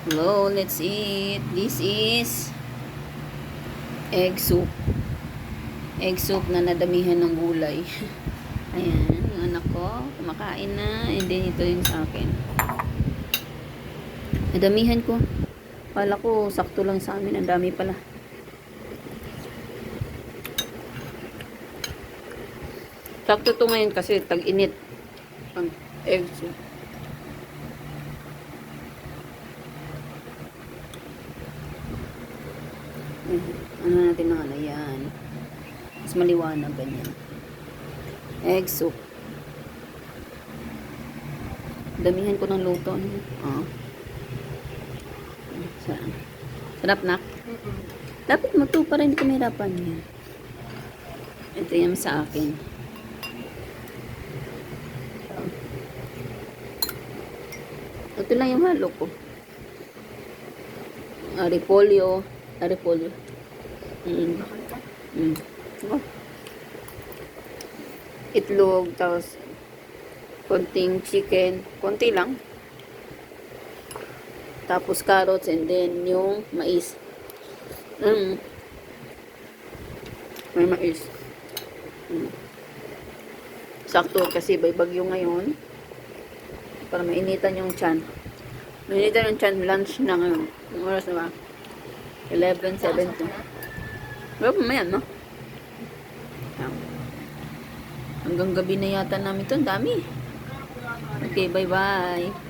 Hello, let's eat. This is egg soup. Egg soup na nadamihan ng gulay. Ayan, yung anak ko, kumakain na. And then, ito yung sa akin. Nadamihan ko. Kala ko, sakto lang sa amin. Ang dami pala. Sakto to ngayon kasi tag-init. Egg soup. Ano natin ng ano yan. Mas maliwanag ganyan. Egg soup. Damihan ko ng luto. Ano? Oh. Sarap. Sarap na. Dapat mo to para hindi ka mahirapan yan. Ito yung sa akin. Ito lang yung halo ko. Aripolyo. Aripolyo. Mm. Mm. Itlog, tapos konting chicken, konti lang. Tapos carrots and then yung mais. Mm. May mais. Mm. Sakto kasi may bagyo ngayon. Para mainitan yung chan. Mainitan yung chan, lunch na ngayon. Yung oras na ba? 11.70. Pero mamaya, no? Hanggang gabi na yata namin to. Ang dami. Okay, bye-bye.